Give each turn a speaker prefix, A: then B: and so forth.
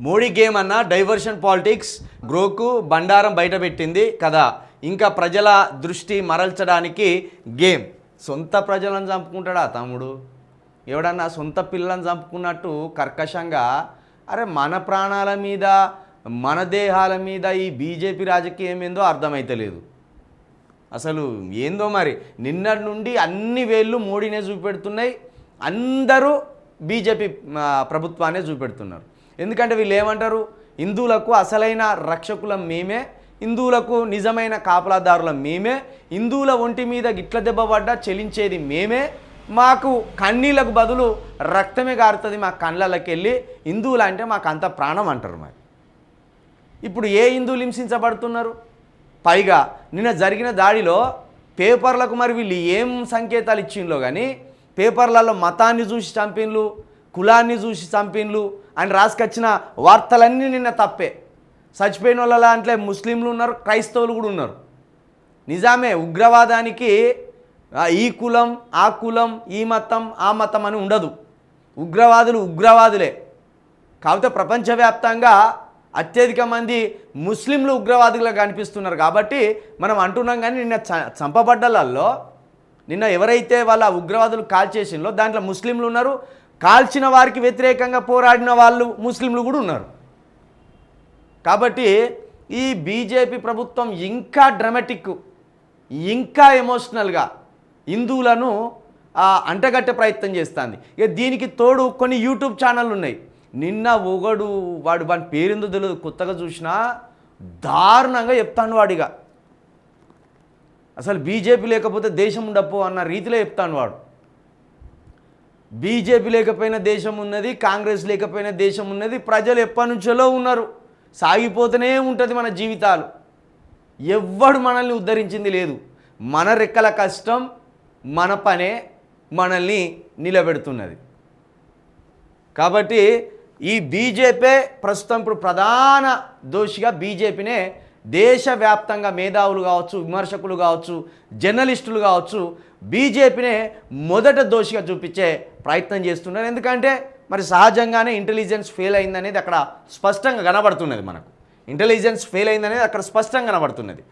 A: Modi game అన్న diversion politics గ్రోకు బండారం బయటపెట్టింది కదా. ఇంకా ప్రజల దృష్టి మరల్చడానికి గేమ్. సొంత ప్రజలను చంపుకుంటాడా తమ్ముడు? ఎవడన్నా సొంత పిల్లలను చంపుకున్నట్టు కర్కశంగా అరే మన ప్రాణాల మీద మన దేహాల మీద ఈ బీజేపీ రాజకీయం ఏందో అర్థమైతలేదు. అసలు ఏందో మరి? నిన్నటి నుండి అన్ని వేళ్ళు మోడీనే చూపెడుతున్నాయి. అందరూ బీజేపీ ప్రభుత్వాన్ని చూపెడుతున్నారు. ఎందుకంటే వీళ్ళు ఏమంటారు? హిందువులకు అసలైన రక్షకులం మేమే హిందువులకు నిజమైన కాపలాదారులం మేమే హిందువుల ఒంటి మీద గిట్ల దెబ్బపడ్డా చెలించేది మేమే. మాకు కన్నీళ్ళకు బదులు రక్తమే కారుతుంది మా కళ్ళకి వెళ్ళి హిందువులు అంటే మాకు అంత ప్రాణం అంటారు మరి. ఇప్పుడు ఏ హిందువులు హింసించబడుతున్నారు? పైగా నిన్న జరిగిన దాడిలో పేపర్లకు మరి వీళ్ళు ఏం సంకేతాలు ఇచ్చిండ్లో కానీ పేపర్లలో మతాన్ని చూసి చంపిన్లు కులాన్ని చూసి చంపిన్లు అని రాసుకొచ్చిన వార్తలన్నీ నిన్న తప్పే. చచ్చిపోయిన వాళ్ళ దాంట్లో ముస్లింలు ఉన్నారు క్రైస్తవులు కూడా ఉన్నారు. నిజామే ఉగ్రవాదానికి ఈ కులం ఆ కులం ఈ మతం ఆ మతం అని ఉండదు. ఉగ్రవాదులు ఉగ్రవాదులే. కాకపోతే ప్రపంచవ్యాప్తంగా అత్యధిక మంది ముస్లింలు ఉగ్రవాదులుగా కనిపిస్తున్నారు కాబట్టి మనం అంటున్నాం కానీ నిన్న చ చంపబడ్డలలో నిన్న ఎవరైతే వాళ్ళ ఉగ్రవాదులు కాల్చేసిందో దాంట్లో ముస్లింలు ఉన్నారు. కాల్చిన వారికి వ్యతిరేకంగా పోరాడిన వాళ్ళు ముస్లింలు కూడా ఉన్నారు. కాబట్టి ఈ బీజేపీ ప్రభుత్వం ఇంకా డ్రమాటిక్ ఇంకా ఎమోషనల్గా హిందువులను ఆ, అంటగట్టే ప్రయత్నం చేస్తుంది. ఇక దీనికి తోడు కొన్ని యూట్యూబ్ ఛానళ్ళు ఉన్నాయి. నిన్న ఒకడు వాడు వాడి పేరెందు తెలియదు కొత్తగా చూసినా దారుణంగా చెప్తాను వాడిగా అసలు బీజేపీ లేకపోతే దేశం ఉండపో అన్న రీతిలో చెప్తాను వాడు. బీజేపీ లేకపోయిన దేశం ఉన్నది కాంగ్రెస్ లేకపోయినా దేశం ఉన్నది ప్రజలు ఎప్పటి నుంచో ఉన్నారు? సాగిపోతూనే ఉంటుంది మన జీవితాలు. ఎవ్వడు మనల్ని ఉద్ధరించింది లేదు. మన రెక్కల కష్టం మన పనే మనల్ని నిలబెడుతున్నది. కాబట్టి ఈ బీజేపీ ప్రస్తుతం ఇప్పుడు ప్రధాన దోషిగా బీజేపీనే దేశవ్యాప్తంగా మేధావులు కావచ్చు విమర్శకులు కావచ్చు జర్నలిస్టులు కావచ్చు బీజేపీనే మొదట దోషిగా చూపించే ప్రయత్నం చేస్తున్నారు. ఎందుకంటే మరి సహజంగానే ఇంటెలిజెన్స్ ఫెయిల్ అయిందనేది అక్కడ స్పష్టంగా కనబడుతున్నది మనకు. ఇంటెలిజెన్స్ ఫెయిల్ అయిందనేది అక్కడ స్పష్టంగా కనబడుతున్నది.